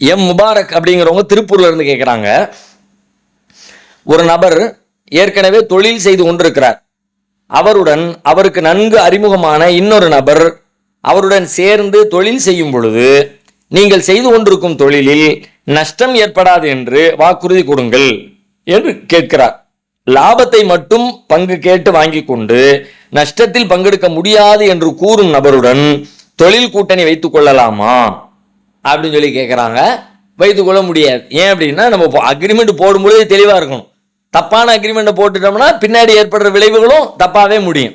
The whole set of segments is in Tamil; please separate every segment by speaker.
Speaker 1: எம் முபாரக் அப்படிங்கிறவங்க திருப்பூர்ல இருந்து கேட்குறாங்க ஒரு நபர் ஏற்கனவே தொழில் செய்து கொண்டிருக்கிறார். அவருடன் அவருக்கு நன்கு அறிமுகமான இன்னொரு நபர் அவருடன் சேர்ந்து தொழில் செய்யும் பொழுது நீங்கள் செய்து கொண்டிருக்கும் தொழிலில் நஷ்டம் ஏற்படாது என்று வாக்குறுதி கொடுங்கள் என்று கேட்கிறார். லாபத்தை மட்டும் பங்கு கேட்டு வாங்கி கொண்டு நஷ்டத்தில் பங்கெடுக்க முடியாது என்று கூறும் நபருடன் தொழில் கூட்டணி வைத்துக் கொள்ளலாமா? அப்படின்னு சொல்லி கேட்குறாங்க வைத்துக்கொள்ள முடியாது. ஏன் அப்படின்னா நம்ம அக்ரிமெண்ட் போடும்பொழுது தெளிவாக இருக்கணும். தப்பான அக்ரிமெண்ட்டை போட்டுட்டோம்னா பின்னாடி ஏற்படுற விளைவுகளும் தப்பாகவே முடியும்.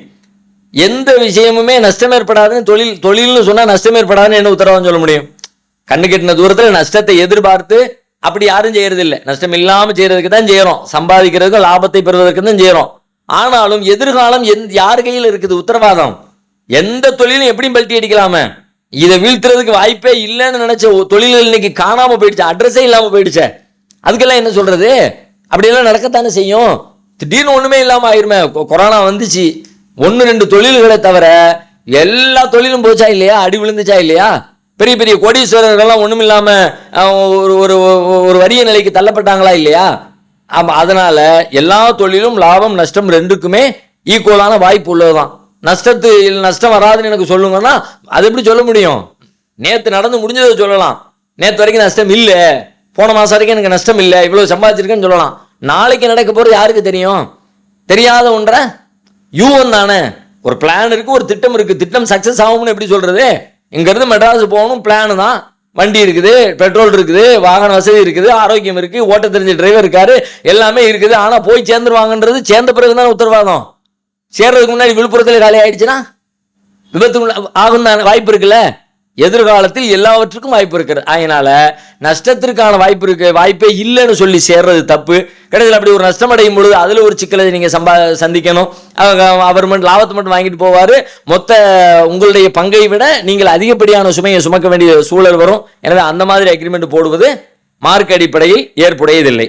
Speaker 1: எந்த விஷயமுமே நஷ்டம் ஏற்படாதுன்னு தொழில் தொழில்னு சொன்னால் நஷ்டம் ஏற்படாதுன்னு என்ன உத்தரவாதம் சொல்ல முடியும்? கண்ணு கெட்டின தூரத்தில் நஷ்டத்தை எதிர்பார்த்து அப்படி யாரும் செய்யறதில்லை. நஷ்டம் இல்லாமல் செய்யறதுக்கு தான் செய்கிறோம் சம்பாதிக்கிறதுக்கும் லாபத்தை பெறுவதற்கு தான் செய்கிறோம் ஆனாலும் எதிர்காலம் எந் யார் கையில் இருக்குது உத்தரவாதம்? எந்த தொழிலும் எப்படியும் பல்ட்டி அடிக்கலாமே. இதை வீழ்த்துறதுக்கு வாய்ப்பே இல்லைன்னு நினைச்ச ஒ- தொழில்கள் இன்னைக்கு காணாம போயிடுச்சு அட்ரஸே இல்லாம போயிடுச்சே. அதுக்கெல்லாம் என்ன சொல்றது? அப்படியெல்லாம் நடக்கத்தானே செய்யும்? திடீர்னு ஒண்ணுமே இல்லாம ஆயிருமே. கொரோனா வந்துச்சு. ஒன்று ரெண்டு தொழில்களை தவிர எல்லா தொழிலும் போச்சா இல்லையா? அடி விழுந்துச்சா இல்லையா? பெரிய பெரிய கோடீஸ்வரர்கள்லாம் ஒன்றும் இல்லாமல் ஒரு ஒரு ஒரு வறிய நிலைக்கு தள்ளப்பட்டாங்களா இல்லையா? ஆமாம் அதனால எல்லா தொழிலும் லாபம் நஷ்டம் ரெண்டுக்குமே ஈக்குவலான வாய்ப்பு உள்ளதுதான். நஷ்டத்து நஷ்டம் வராதுன்னு எனக்கு சொல்லுங்கன்னா அது எப்படி சொல்ல முடியும்? நேற்று நடந்து முடிஞ்சதை சொல்லலாம். நேற்று வரைக்கும் நஷ்டம் இல்லை. போன மாதம் வரைக்கும் எனக்கு நஷ்டம் இல்லை. இவ்வளோ சம்பாதிச்சிருக்கேன்னு சொல்லலாம். நாளைக்கு நடக்க போகிறது யாருக்கு தெரியும்? தெரியாத ஒன்றை? யூவன் தானே. ஒரு பிளான் இருக்குது ஒரு திட்டம் இருக்குது திட்டம் சக்ஸஸ் ஆகும்னு எப்படி சொல்கிறது இங்கேருந்து மெட்ராஸ் போகணும். பிளான் தான். வண்டி இருக்குது பெட்ரோல் இருக்குது வாகன வசதி இருக்குது ஆரோக்கியம் இருக்குது ஓட்ட தெரிஞ்ச டிரைவர் இருக்காரு எல்லாமே இருக்குது. ஆனால் போய் சேர்ந்துருவாங்கன்றது சேர்ந்த பிறகு தான் உத்தரவாதம். சேர்றதுக்கு முன்னாடி விழுப்புரத்தில் காலி ஆயிடுச்சுன்னா விபத்து ஆகும் வாய்ப்பு இருக்குல்ல? எதிர்காலத்தில் எல்லாவற்றுக்கும் வாய்ப்பு இருக்குது அதனால நஷ்டத்திற்கான வாய்ப்பு இருக்கு. வாய்ப்பே இல்லைன்னு சொல்லி சேர்றது தப்பு. கடைசியில் அப்படி ஒரு நஷ்டம் அடையும் பொழுது அதில் ஒரு சிக்கலை நீங்கள் சம்பா சந்திக்கணும். அவங்க அவர் மட்டும் லாபத்தை மட்டும் வாங்கிட்டு போவார். மொத்த உங்களுடைய பங்கை விட நீங்கள் அதிகப்படியான சுமையை சுமக்க வேண்டிய சூழல் வரும். எனவே அந்த மாதிரி அக்ரிமெண்ட் போடுவது மார்க் அடிப்படையில் ஏற்புடையதில்லை.